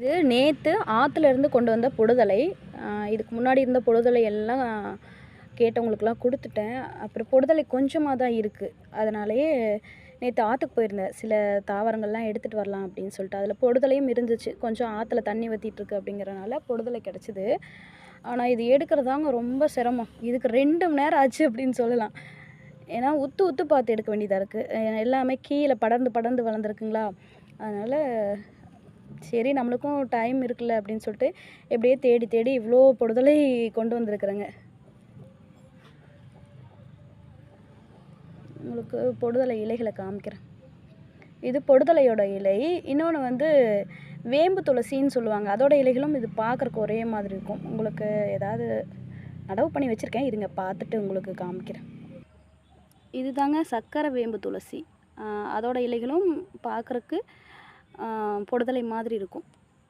இது நேற்று ஆற்றுலேருந்து கொண்டு வந்த பொடுதலை இதுக்கு முன்னாடி இருந்த பொடுதலை எல்லாம் கேட்டவங்களுக்கெல்லாம் கொடுத்துட்டேன். அப்புறம் பொடுதலை கொஞ்சமாக தான் இருக்குது அதனாலேயே நேற்று ஆற்றுக்கு போயிருந்தேன். சில தாவரங்கள்லாம் எடுத்துகிட்டு வரலாம் அப்படின்னு சொல்லிட்டு. அதில் பொடுதலையும் இருந்துச்சு. கொஞ்சம் ஆற்றுல தண்ணி வற்றிட்டுருக்கு அப்படிங்கிறனால பொடுதலை கிடச்சிது. ஆனால் இது எடுக்கிறதாங்க ரொம்ப சிரமம். இதுக்கு ரெண்டு மணி நேரம் ஆச்சு அப்படின்னு சொல்லலாம். ஏன்னா உத்து உத்து பார்த்து எடுக்க வேண்டியதாக இருக்குது எல்லாமே கீழே படர்ந்து படர்ந்து வளர்ந்துருக்குங்களா? அதனால் சரி நம்மளுக்கும் டைம் இருக்குல்ல அப்படின்னு சொல்லிட்டு எப்படியே தேடி தேடி இவ்வளோ பொடுதலை கொண்டு வந்திருக்கிறேங்க. உங்களுக்கு பொடுதலை இலைகளை காமிக்கிறேன். இது பொடுதலையோட இலை. இன்னொன்று வந்து வேம்பு துளசின்னு சொல்லுவாங்க. அதோட இலைகளும் இது பார்க்குறக்கு ஒரே மாதிரி இருக்கும். உங்களுக்கு ஏதாவது நடவு பண்ணி வச்சுருக்கேன். இருங்க பார்த்துட்டு உங்களுக்கு காமிக்கிறேன். இது தாங்க சக்கரை வேம்பு துளசி. அதோட இலைகளும் பார்க்குறக்கு பொடுதலை மாதிரி இருக்கும்.